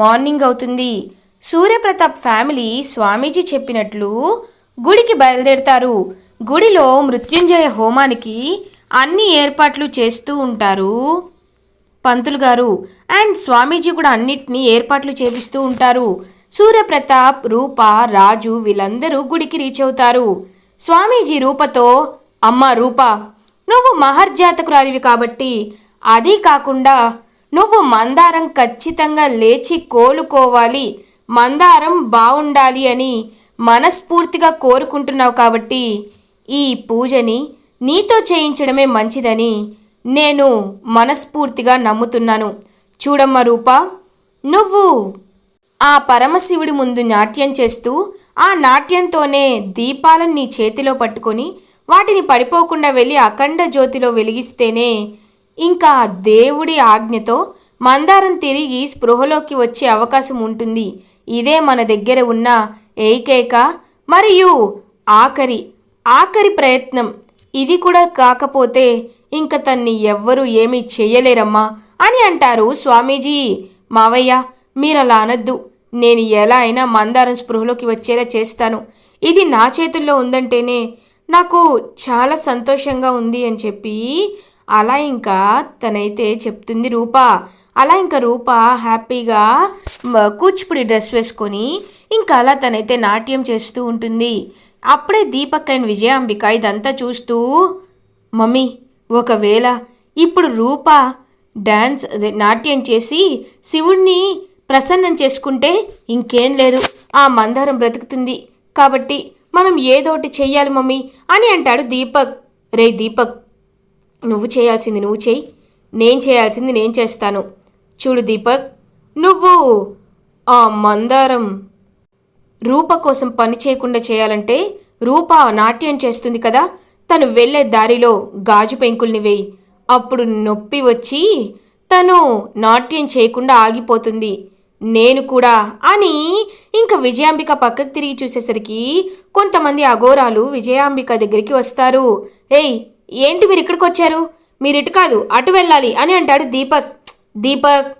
Morning అవుతుంది. Surya Pratap family స్వామీజీ చెప్పినట్లు గుడికి బయలుదేరతారు. గుడిలో మృత్యుంజయ హోమానికి అన్ని ఏర్పాట్లు చేస్తూ ఉంటారు పంతులు గారు. అండ్ స్వామీజీ కూడా అన్నిటినీ ఏర్పాట్లు చేపిస్తూ ఉంటారు. సూర్యప్రతాప్ రూప రాజు వీళ్ళందరూ గుడికి రీచ్ అవుతారు. స్వామీజీ రూపతో అమ్మ రూప నువ్వు మహర్జాతకురాలివి కాబట్టి అది కాకుండా నువ్వు మందారం ఖచ్చితంగా లేచి కోలుకోవాలి. మందారం బాగుండాలి అని మనస్ఫూర్తిగా కోరుకుంటున్నావు కాబట్టి ఈ పూజని నీతో చేయించడమే మంచిదని నేను మనస్ఫూర్తిగా నమ్ముతున్నాను. చూడమ్మ రూప నువ్వు ఆ పరమశివుడి ముందు నాట్యం చేస్తూ ఆ నాట్యంతోనే దీపాలను నీ చేతిలో పట్టుకొని వాటిని పడిపోకుండా వెళ్ళి అఖండ జ్యోతిలో వెలిగిస్తేనే ఇంకా దేవుడి ఆజ్ఞతో మందారం తిరిగి స్పృహలోకి వచ్చే అవకాశం ఉంటుంది. ఇదే మన దగ్గర ఉన్న ఏకైక మరియు ఆఖరి ఆఖరి ప్రయత్నం. ఇది కూడా కాకపోతే ఇంక తన్ని ఎవ్వరూ ఏమీ చేయలేరమ్మా అని అంటారు స్వామీజీ. మావయ్య మీరు అలా అనద్దు. నేను ఎలా అయినా మందారం స్పృహలోకి వచ్చేలా చేస్తాను. ఇది నా చేతుల్లో ఉందంటేనే నాకు చాలా సంతోషంగా ఉంది అని చెప్పి అలా ఇంకా తనైతే చెప్తుంది రూప. అలా ఇంకా రూప హ్యాపీగా కూచిపూడి డ్రెస్ వేసుకొని ఇంకా అలా తనైతే నాట్యం చేస్తూ ఉంటుంది. అప్పుడే దీపక్ అండ్ విజయాంబిక ఇదంతా చూస్తూ మమ్మీ ఒకవేళ ఇప్పుడు రూప డ్యాన్స్ అదే నాట్యం చేసి శివుణ్ణి ప్రసన్నం చేసుకుంటే ఇంకేం లేదు. ఆ మందారం బ్రతుకుతుంది. కాబట్టి మనం ఏదోటి చెయ్యాలి మమ్మీ అని అంటాడు దీపక్. రే దీపక్ నువ్వు చేయాల్సింది నువ్వు చెయ్యి నేను చేయాల్సింది నేను చేస్తాను. చూడు దీపక్ నువ్వు ఆ మందారం రూప కోసం పని చేయకుండా చేయాలంటే రూప నాట్యం చేస్తుంది కదా. తను వెళ్ళే దారిలో గాజు పెంకుల్ని వేయి. అప్పుడు నొప్పి వచ్చి తను నాట్యం చేయకుండా ఆగిపోతుంది. నేను కూడా అని ఇంకా విజయాంబిక పక్కకు తిరిగి చూసేసరికి కొంతమంది అఘోరాలు విజయాంబిక దగ్గరికి వస్తారు. ఏయ్ ఏంటి మీరు ఇక్కడికి వచ్చారు? మీరు ఇటు కాదు అటు వెళ్ళాలి అని అంటాడు దీపక్. దీపక్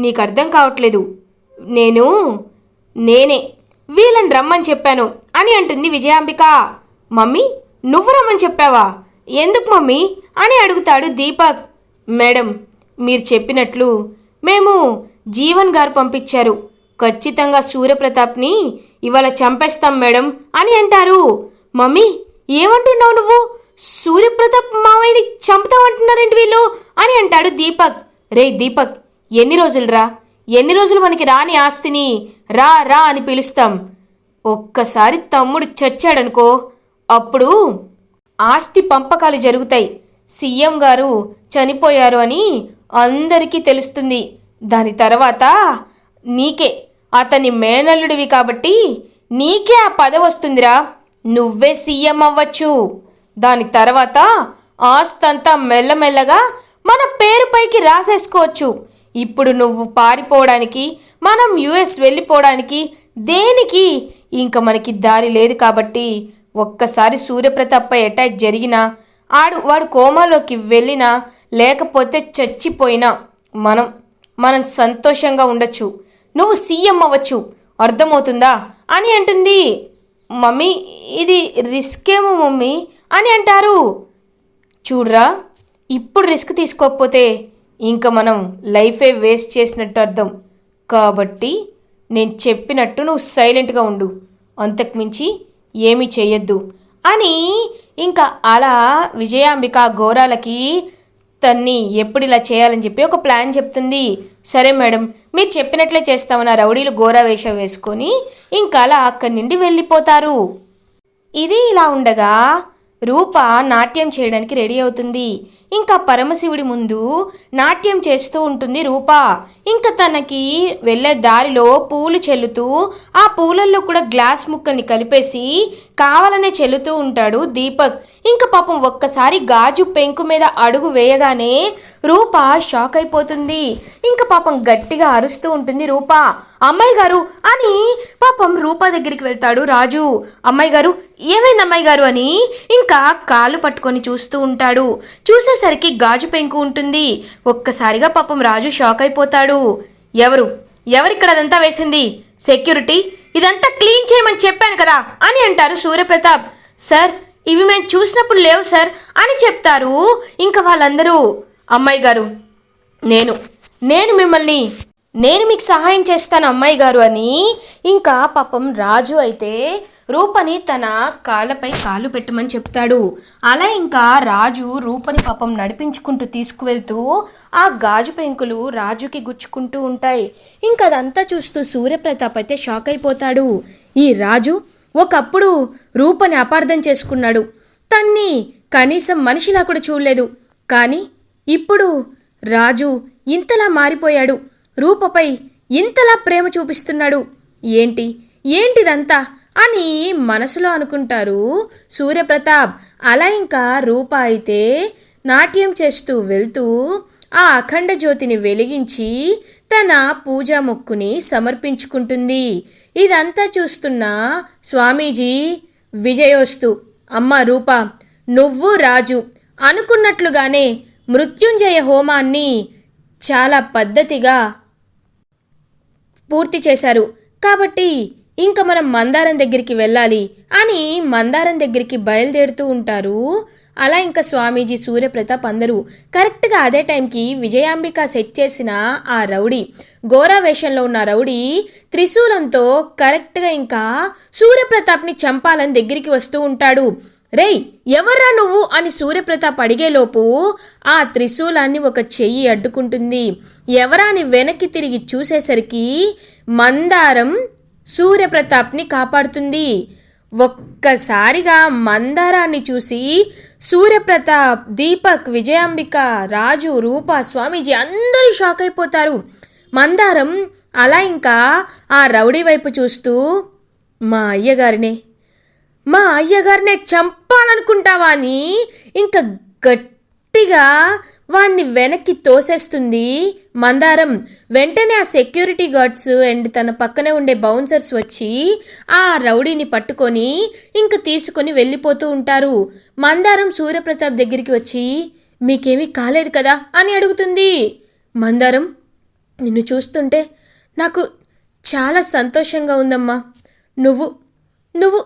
నీకు అర్థం కావట్లేదు. నేను నేనే. వీళ్ళని రమ్మని చెప్పాను అని అంటుంది విజయాంబిక. మమ్మీ నువ్వు రమ్మని చెప్పావా? ఎందుకు మమ్మీ? అని అడుగుతాడు దీపక్. మేడం మీరు చెప్పినట్లు మేము జీవన్ గారు పంపించారు. ఖచ్చితంగా సూర్యప్రతాప్ని ఇవాళ చంపేస్తాం మేడం అని అంటారు. మమ్మీ ఏమంటున్నావు నువ్వు? సూర్యప్రతాప్ మావయ్యని చంపుతామంటున్నారేంటి వీళ్ళు? అని అంటాడు దీపక్. రే దీపక్ ఎన్ని రోజులురా? ఎన్ని రోజులు మనకి రాని ఆస్తిని రా రా అని పిలుస్తాం. ఒక్కసారి తమ్ముడు చచ్చాడనుకో అప్పుడు ఆస్తి పంపకాలు జరుగుతాయి. సీఎం గారు చనిపోయారు అని అందరికీ తెలుస్తుంది. దాని తర్వాత నీకే అతని మేనల్లుడివి కాబట్టి నీకే ఆ పదవి వస్తుందిరా. నువ్వే సీఎం అవ్వచ్చు. దాని తర్వాత ఆస్తంతా మెల్లమెల్లగా మన పేరుపైకి రాసేసుకోవచ్చు. ఇప్పుడు నువ్వు పారిపోవడానికి మనం యుఎస్ వెళ్ళిపోవడానికి దేనికి ఇంకా మనకి దారి లేదు కాబట్టి ఒక్కసారి సూర్యప్రతాప్పై అటాక్ జరిగినా ఆడు వాడు కోమాలోకి వెళ్ళినా లేకపోతే చచ్చిపోయినా మనం మనం సంతోషంగా ఉండొచ్చు. నువ్వు సీఎం అవ్వచ్చు. అర్థమవుతుందా? అని అంటుంది. మమ్మీ ఇది రిస్క్ ఏమో మమ్మీ. అని అంటారు. చూడరా ఇప్పుడు రిస్క్ తీసుకోకపోతే ఇంకా మనం లైఫే వేస్ట్ చేసినట్టు అర్థం. కాబట్టి నేను చెప్పినట్టు నువ్వు సైలెంట్గా ఉండు. అంతకుమించి ఏమీ చేయొద్దు అని ఇంకా అలా విజయాంబిక ఘోరాలకి తన్ని ఎప్పుడు ఇలా చేయాలని చెప్పి ఒక ప్లాన్ చెప్తుంది. సరే మేడం మీరు చెప్పినట్లే చేస్తామని రౌడీలు ఘోర వేషం వేసుకొని ఇంకా అలా అక్కడి నుండి వెళ్ళిపోతారు. ఇది ఇలా ఉండగా రూప నాట్యం చేయడానికి రెడీ అవుతుంది. ఇంకా పరమశివుడి ముందు నాట్యం చేస్తూ ఉంటుంది రూప. ఇంకా తనకి వెళ్ళే దారిలో పూలు చెల్లుతూ ఆ పూలల్లో కూడా గ్లాస్ ముక్కల్ని కలిపేసి కావాలనే చెల్లుతూ ఉంటాడు దీపక్. ఇంకా పాపం ఒక్కసారి గాజు పెంకు మీద అడుగు వేయగానే రూప షాక్ అయిపోతుంది. ఇంకా పాపం గట్టిగా అరుస్తూ ఉంటుంది రూప. అమ్మాయి గారు అని పాపం రూప దగ్గరికి వెళ్తాడు రాజు. అమ్మాయి గారు ఏమైంది అమ్మాయి గారు అని ఇంకా కాళ్ళు పట్టుకొని చూస్తూ ఉంటాడు. చూసేసరికి గాజు పెంకు ఉంటుంది. ఒక్కసారిగా పాపం రాజు షాక్ అయిపోతాడు. ఎవరు? ఎవరిక్కడ అదంతా వేసింది? సెక్యూరిటీ? ఇదంతా క్లీన్ చేయమని చెప్పాను కదా అని అంటారు సూర్యప్రతాప్. సార్ ఇవి మేము చూసినప్పుడు లేవు సార్ అని చెప్తారు ఇంకా వాళ్ళందరూ. అమ్మాయి గారు నేను నేను మిమ్మల్ని నేను మీకు సహాయం చేస్తాను అమ్మాయి గారు అని. ఇంకా పాపం రాజు అయితే రూపని తన కాళ్ళపై కాలు పెట్టమని చెప్తాడు. అలా ఇంకా రాజు రూపని పాపం నడిపించుకుంటూ తీసుకువెళ్తూ ఆ గాజు పెంకులు రాజుకి గుచ్చుకుంటూ ఉంటాయి. ఇంకా అదంతా చూస్తూ సూర్యప్రతాప్ అయితే షాక్ అయిపోతాడు. ఈ రాజు ఒకప్పుడు రూపని అపార్థం చేసుకున్నాడు. తన్ని కనీసం మనిషిలా కూడా చూడలేదు. కానీ ఇప్పుడు రాజు ఇంతలా మారిపోయాడు. రూపపై ఇంతలా ప్రేమ చూపిస్తున్నాడు. ఏంటి? ఏంటిదంతా? అని మనసులో అనుకుంటారు. సూర్యప్రతాప్ అలా ఇంకా రూప అయితే నాట్యం చేస్తూ వెళ్తూ ఆ అఖండ జ్యోతిని వెలిగించి తన పూజా మొక్కుని సమర్పించుకుంటుంది. ఇదంతా చూస్తున్న స్వామీజీ విజయోస్తు అమ్మ రూప నువ్వు రాజు. అనుకున్నట్లుగానే మృత్యుంజయ హోమాన్ని చాలా పద్ధతిగా పూర్తి చేశారు. కాబట్టి ఇంకా మనం మందారం దగ్గరికి వెళ్ళాలి అని మందారం దగ్గరికి బయలుదేరుతూ ఉంటారు. అలా ఇంకా స్వామీజీ సూర్యప్రతాప్ అందరూ కరెక్ట్గా అదే టైంకి విజయాంబిక సెట్ చేసిన ఆ రౌడీ గోరా వేషంలో ఉన్న రౌడీ త్రిశూలంతో కరెక్ట్గా ఇంకా సూర్యప్రతాప్ని చంపాలని దగ్గరికి వస్తూ ఉంటాడు. రేయ్ ఎవర్రా నువ్వు? అని సూర్యప్రతాప్ అడిగేలోపు ఆ త్రిశూలాన్ని ఒక చెయ్యి అడ్డుకుంటుంది. ఎవరాని వెనక్కి తిరిగి చూసేసరికి మందారం సూర్యప్రతాప్ని కాపాడుతుంది. ఒక్కసారిగా మందారాన్ని చూసి సూర్యప్రతాప్ దీపక్ విజయాంబిక రాజు రూప స్వామీజీ అందరూ షాక్ అయిపోతారు. మందారం అలా ఇంకా ఆ రౌడీ వైపు చూస్తూ మా అయ్యగారినే మా అయ్యగారినే చంపాలనుకుంటావా అని ఇంకా గట్టిగా వాణ్ణి వెనక్కి తోసేస్తుంది మందారం. వెంటనే ఆ సెక్యూరిటీ గార్డ్స్ అండ్ తన పక్కనే ఉండే బౌన్సర్స్ వచ్చి ఆ రౌడీని పట్టుకొని ఇంక తీసుకొని వెళ్ళిపోతూ ఉంటారు. మందారం సూర్యప్రతాప్ దగ్గరికి వచ్చి మీకేమీ కాలేదు కదా? అని అడుగుతుంది. మందారం నిన్ను చూస్తుంటే నాకు చాలా సంతోషంగా ఉందమ్మా. నువ్వు నువ్వు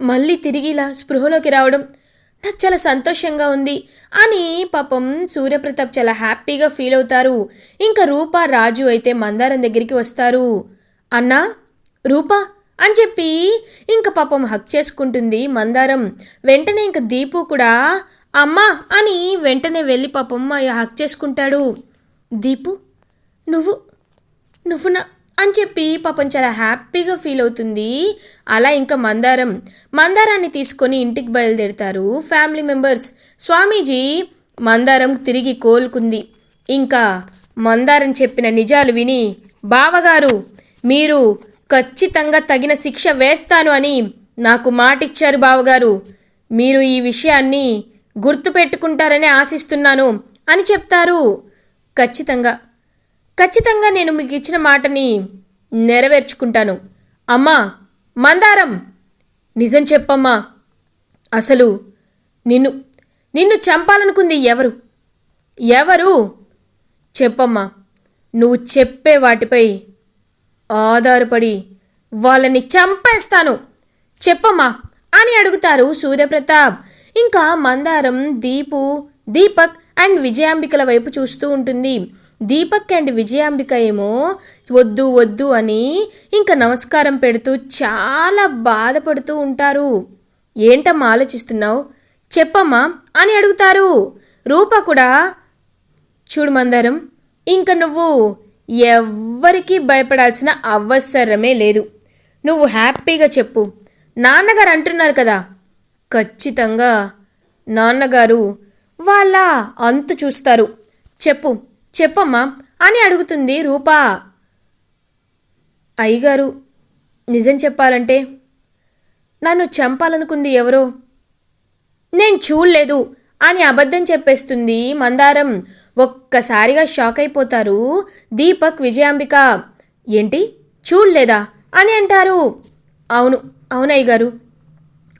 మళ్ళీ తిరిగి ఇలా స్పృహలోకి రావడం నాకు చాలా సంతోషంగా ఉంది. అని పాపం సూర్యప్రతాప్ చాలా హ్యాపీగా ఫీల్ అవుతారు. ఇంకా రూపా రాజు అయితే మందారం దగ్గరికి వస్తారు. అన్నా రూపా అని చెప్పి ఇంకా పాపం హక్ చేసుకుంటుంది మందారం. వెంటనే ఇంక దీపు కూడా అమ్మా అని వెంటనే వెళ్ళి పాపం హక్ చేసుకుంటాడు. దీపు నువ్వు నువ్వు నా అని చెప్పి పాపం చాలా హ్యాపీగా ఫీల్ అవుతుంది. అలా ఇంకా మందారం మందారాన్ని తీసుకొని ఇంటికి బయలుదేరుతారు ఫ్యామిలీ మెంబర్స్. స్వామీజీ మందారం తిరిగి కోలుకుంది. ఇంకా మందారం చెప్పిన నిజాలు విని బావగారు మీరు ఖచ్చితంగా తగిన శిక్ష వేస్తాను అని నాకు మాటిచ్చారు బావగారు. మీరు ఈ విషయాన్ని గుర్తుపెట్టుకుంటారని ఆశిస్తున్నాను అని చెప్తారు. ఖచ్చితంగా ఖచ్చితంగా నేను మీకు ఇచ్చిన మాటని నెరవేర్చుకుంటాను. అమ్మా మందారం! నిజం చెప్పమ్మా. అసలు నిన్ను నిన్ను చంపాలనుకుంది ఎవరు? ఎవరు? చెప్పమ్మా. నువ్వు చెప్పే వాటిపై ఆధారపడి వాళ్ళని చంపేస్తాను. చెప్పమ్మా అని అడుగుతారు సూర్యప్రతాప్. ఇంకా మందారం దీపు దీపక్ అండ్ విజయాంబికల వైపు చూస్తూ ఉంటుంది. దీపక్ అండ్ విజయాంబిక ఏమో వద్దు వద్దు అని ఇంకా నమస్కారం పెడుతూ చాలా బాధపడుతూ ఉంటారు. ఏంటమ్మా ఆలోచిస్తున్నావు? చెప్పమ్మా అని అడుగుతారు. రూప కూడా చూడు మందారం ఇంక నువ్వు ఎవ్వరికీ భయపడాల్సిన అవసరమే లేదు. నువ్వు హ్యాపీగా చెప్పు. నాన్నగారు అంటున్నారు కదా. ఖచ్చితంగా నాన్నగారు వాళ్ళ అంతు చూస్తారు. చెప్పు చెప్పమ్మా అని అడుగుతుంది రూపా. అయ్యగారు నిజం చెప్పాలంటే నన్ను చంపాలనుకుంది ఎవరో? నేను చూడలేదు అని అబద్ధం చెప్పేస్తుంది మందారం. ఒక్కసారిగా షాక్ అయిపోతారు దీపక్ విజయాంబిక. ఏంటి? చూడలేదా? అని అంటారు. అవును అవునయ్య గారు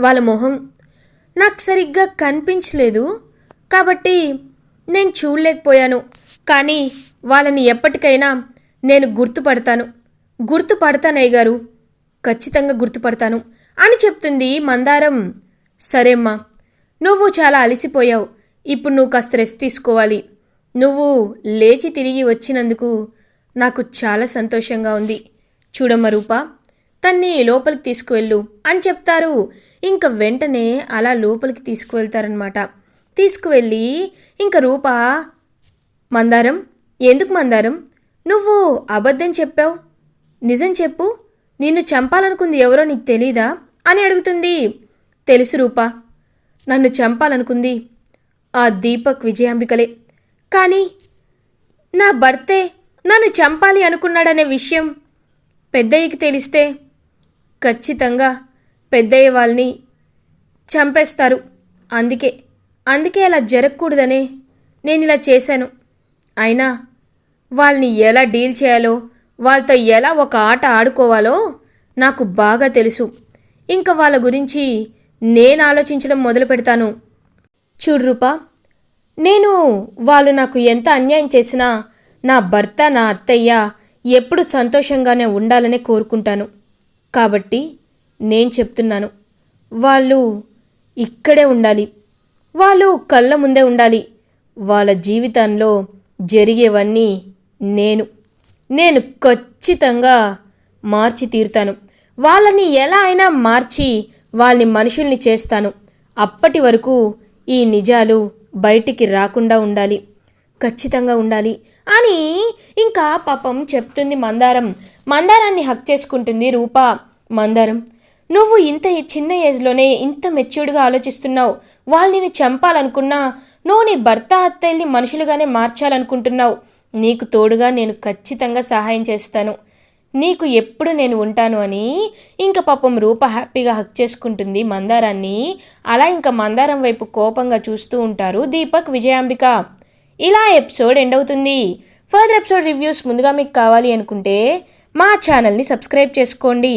వాళ్ళ మొహం నాకు సరిగ్గా కనిపించలేదు. కాబట్టి నేను చూడలేకపోయాను. కానీ వాళ్ళని ఎప్పటికైనా నేను గుర్తుపడతాను. గుర్తుపడతానయ్య గారు. ఖచ్చితంగా గుర్తుపడతాను అని చెప్తుంది మందారం. సరేమ్మా నువ్వు చాలా అలసిపోయావు. ఇప్పుడు నువ్వు కాస్త రెస్ట్ తీసుకోవాలి. నువ్వు లేచి తిరిగి వచ్చినందుకు నాకు చాలా సంతోషంగా ఉంది. చూడమ్మ రూపా తన్ని లోపలికి తీసుకువెళ్ళు అని చెప్తారు. ఇంకా వెంటనే అలా లోపలికి తీసుకువెళ్తారనమాట తీసుకువెళ్ళి ఇంక రూప మందారం ఎందుకు మందారం? నువ్వు అబద్ధం చెప్పావు. నిజం చెప్పు. నిన్ను చంపాలనుకుంది ఎవరో నీకు తెలీదా? అని అడుగుతుంది. తెలుసు రూపా. నన్ను చంపాలనుకుంది ఆ దీపక్ విజయాంబికలే. కానీ నా భర్తే నన్ను చంపాలి అనుకున్నాడనే విషయం పెద్దయ్యకి తెలిస్తే ఖచ్చితంగా పెద్దయ్య వాళ్ళని చంపేస్తారు. అందుకే అందుకే అలా జరగకూడదనే నేను ఇలా చేశాను. అయినా వాళ్ళని ఎలా డీల్ చేయాలో వాళ్ళతో ఎలా ఒక ఆట ఆడుకోవాలో నాకు బాగా తెలుసు. ఇంకా వాళ్ళ గురించి నేను ఆలోచించడం మొదలు పెడతాను. చూడు రూపా నేను వాళ్ళు నాకు ఎంత అన్యాయం చేసినా నా భర్త నా అత్తయ్య ఎప్పుడు సంతోషంగానే ఉండాలనే కోరుకుంటాను. కాబట్టి నేను చెప్తున్నాను వాళ్ళు ఇక్కడే ఉండాలి. వాళ్ళు కళ్ళ ముందే ఉండాలి. వాళ్ళ జీవితంలో జరిగేవన్నీ నేను. నేను ఖచ్చితంగా మార్చి తీరుతాను. వాళ్ళని ఎలా అయినా మార్చి వాళ్ళని మనుషుల్ని చేస్తాను. అప్పటి వరకు ఈ నిజాలు బయటికి రాకుండా ఉండాలి. ఖచ్చితంగా ఉండాలి అని ఇంకా పాపం చెప్తుంది మందారం. మందారాన్ని హక్ చేసుకుంటుంది రూప. మందారం నువ్వు ఇంత చిన్న ఏజ్లోనే ఇంత మెచ్యూర్డ్గా ఆలోచిస్తున్నావు. వాళ్ళు నేను చంపాలనుకున్నా నువ్వు నీ భర్త అత్తయ్యని మనుషులుగానే మార్చాలనుకుంటున్నావు. నీకు తోడుగా నేను ఖచ్చితంగా సహాయం చేస్తాను. నీకు ఎప్పుడు నేను ఉంటాను అని ఇంకా పాపం రూప హ్యాపీగా హక్ చేసుకుంటుంది మందారాన్ని. అలా ఇంకా మందారం వైపు కోపంగా చూస్తూ ఉంటారు దీపక్ విజయాంబిక. ఇలా ఎపిసోడ్ ఎండ్ అవుతుంది. ఫర్దర్ ఎపిసోడ్ రివ్యూస్ ముందుగా మీకు కావాలి అనుకుంటే మా ఛానల్ని సబ్స్క్రైబ్ చేసుకోండి.